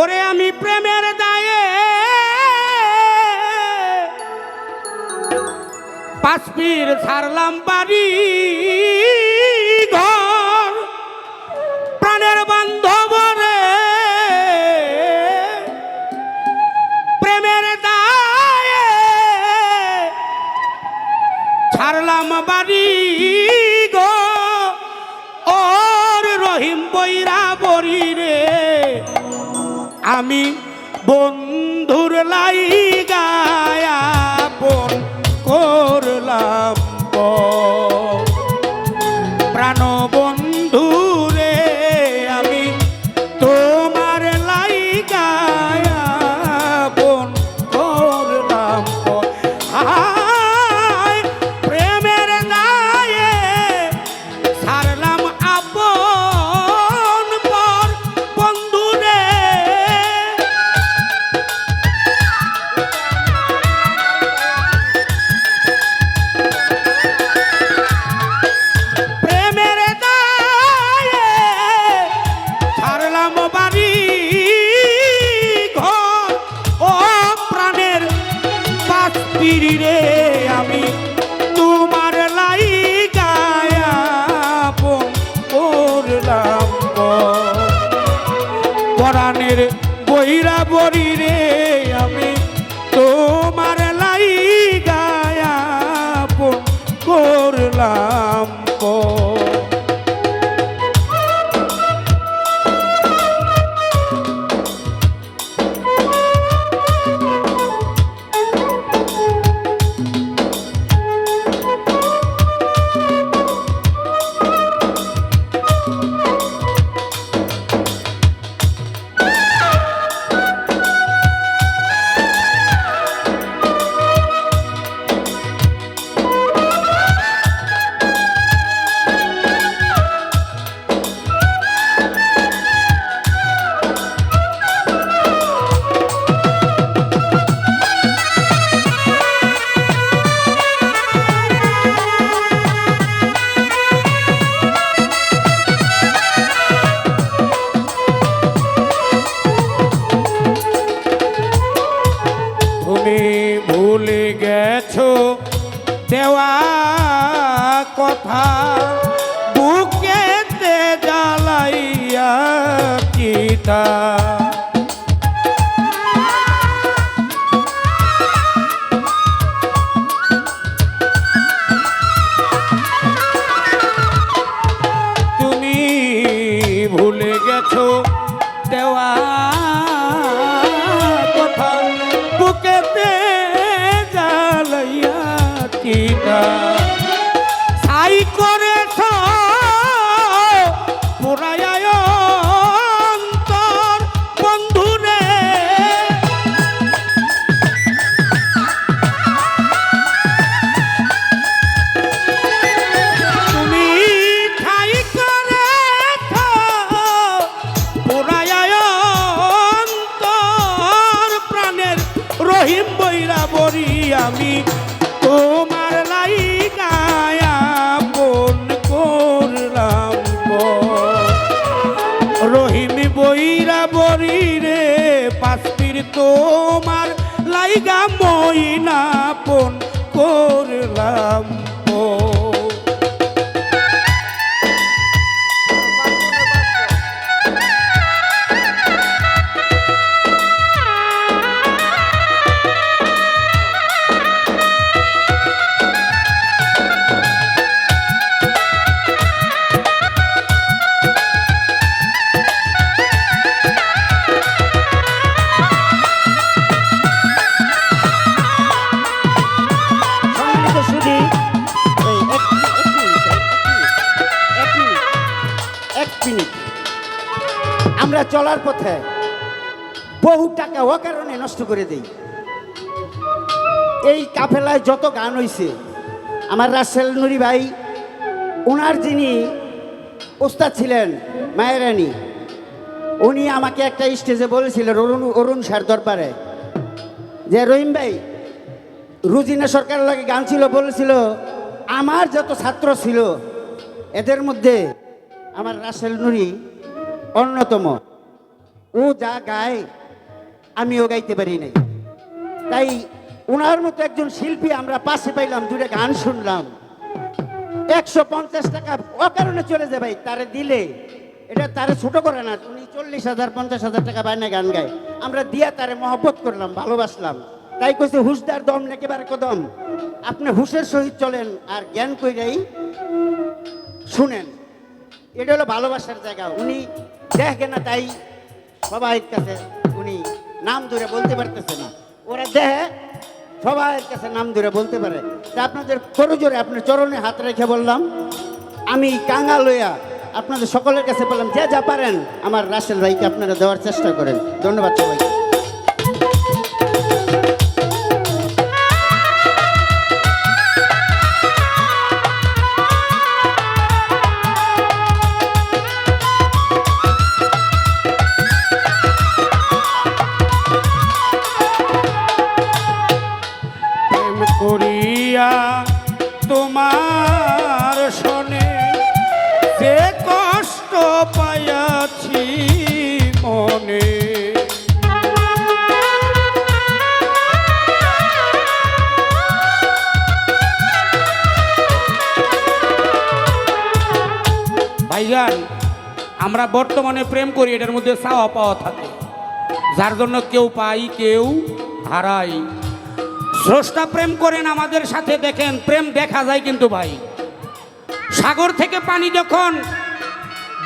ওরে আমি প্রেমের দায়ে পাঁচপির ছাড়লাম বাড়ি ঘর। প্রাণের বান্ধব প্রেমের দায়ে ছাড়লাম বাড়ি গো ওর রহিম বৈরা বরি রে আমি বন্ধুর লাই গায়া বন করলাম পর। deixar রহিম বৈরা বরি আমি তোমার লাই করলাম। রহিম বৈরা বরি রে পাশপির তোমার লাইগা মইনা পন করলাম চলার পথে বহু টাকা ও কারণে নষ্ট করে দেই। এই কাফেলায় যত গান হইছে, আমার রাসেল নুরি ভাই ওনার যিনি ওস্তাদ ছিলেন মায়েরানি উনি আমাকে একটা স্টেজে বলেছিলেন, অরুণ অরুণ স্যার দরবারে, যে রহিম ভাই, রুজিনা সরকারের লাগে গান ছিল, বলেছিল, আমার যত ছাত্র ছিল, এদের মধ্যে আমার রাসেল নুরি অন্যতম। ও যা গায় আমিও গাইতে পারি নাই। তাই ওনার মতো একজন শিল্পী আমরা পাশে পাইলাম দুটো গান শুনলাম। একশো পঞ্চাশ টাকা অকারণে চলে যায় ভাই, তারে দিলে। এটা তারে ছোট করে না, উনি চল্লিশ হাজার, পঞ্চাশ হাজার টাকা বাইনা গান গায়। আমরা দিয়া তারে মহব্বত করলাম, ভালোবাসলাম। তাই কইছে, হুশদার দম, একেবারে কদম। আপনি হুশের সহিত চলেন আর জ্ঞান কইরাই শুনেন। এটা হলো ভালোবাসার জায়গা। উনি দেখে না তাই সবাই কাছে উনি নাম ধরে বলতে পারতেছে না। ওরা দেহে সবাইয়ের কাছে নাম ধরে বলতে পারে। আপনাদের করজোরে আপনার চরণে হাত রেখে বললাম, আমি কাঙ্গা লইয়া আপনাদের সকলের কাছে বললাম, যে যা পারেন, আমার রাসেল ভাইকে আপনারা দেওয়ার চেষ্টা করেন। ধন্যবাদ সবাইকে। ভাইজান আমরা বর্তমানে প্রেম করি, এটার মধ্যে চাওয়া পাওয়া থাকে। যার জন্য কেউ পাই, কেউ হারাই। স্রষ্টা প্রেম করেন আমাদের সাথে, দেখেন, প্রেম দেখা যায় কিন্তু ভাই। সাগর থেকে পানি যখন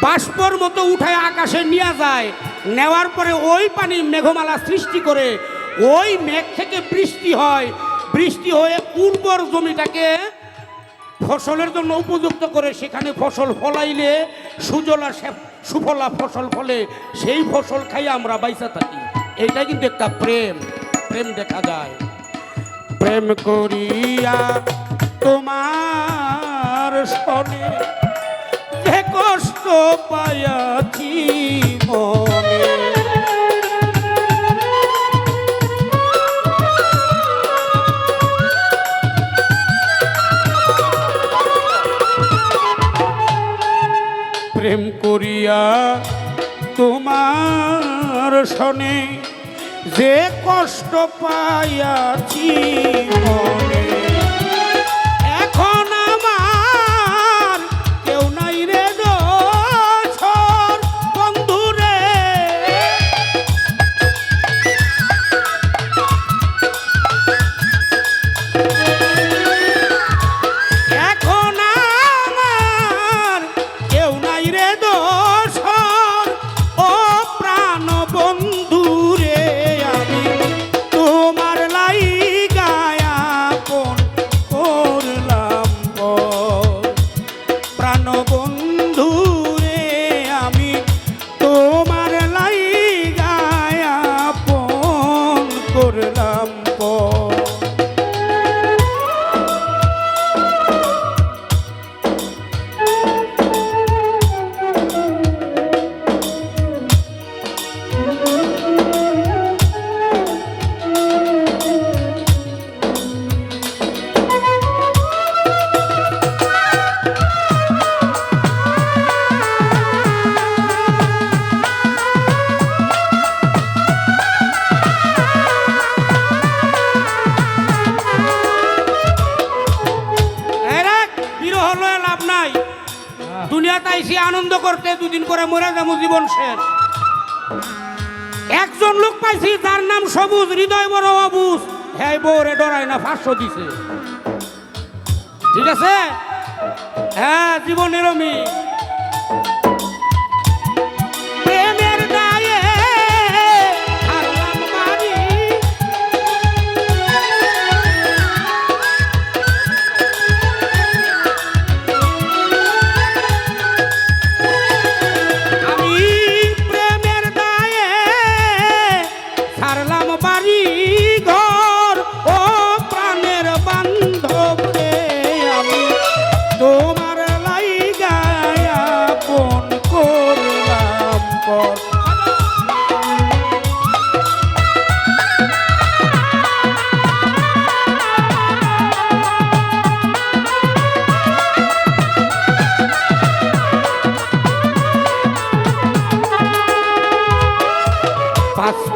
বাষ্পর মতো উঠায় আকাশে নিয়ে যায়, নেওয়ার পরে ওই পানি মেঘমালা সৃষ্টি করে, ওই মেঘ থেকে বৃষ্টি হয়। বৃষ্টি হয়ে উর্বর জমিটাকে ফসলের জন্য উপযুক্ত করে সেখানে ফসল ফলাইলে সুজলা সুফলা ফসল ফলে, সেই ফসল খাই আমরা বাইসা থাকি। এইটা কিন্তু একটা প্রেম। প্রেম দেখা যায়। প্রেম করিয়া তোমার সনে কষ্ট পায়াছি মনে করিয়া তোমার শনে যে কষ্ট পাইয়াছি মনে। মরে যাব জীবন শেষ। একজন লোক পাইছি, তার নাম সবুজ, হৃদয় বড় অবুজ। হ্যাঁ বউরে ডরায় না ফাঁসশো দিছে। ঠিক আছে? হ্যাঁ জীবন এরমি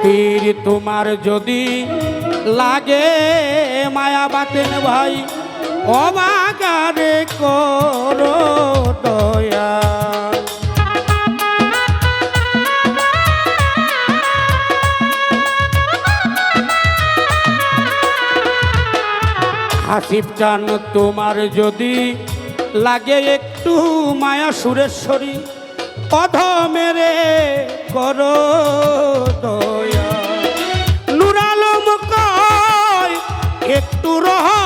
পীর তোমার যদি লাগে মায়া বাতেন ভাই, অবাগারে কর দয়া। হাসিব চান তোমার যদি লাগে একটু মায়া সুরেশ্বরী অধ মেরে করো বন্ধু রহ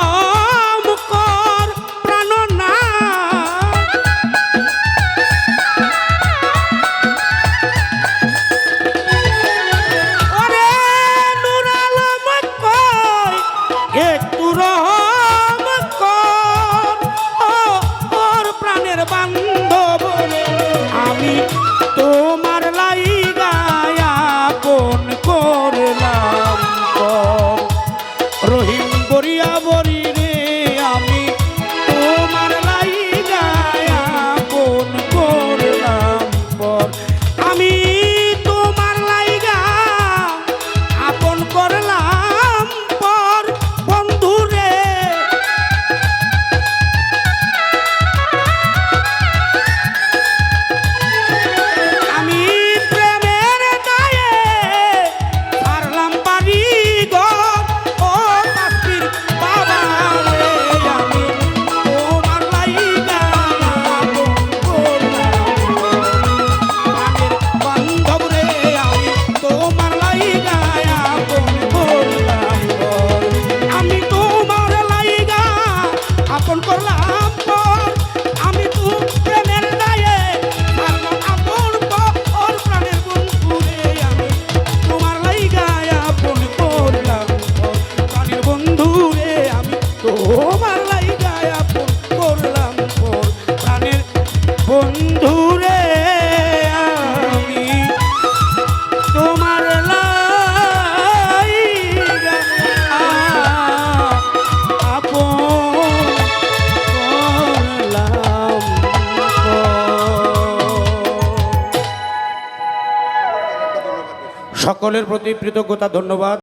সকলের প্রতি কৃতজ্ঞতা ধন্যবাদ।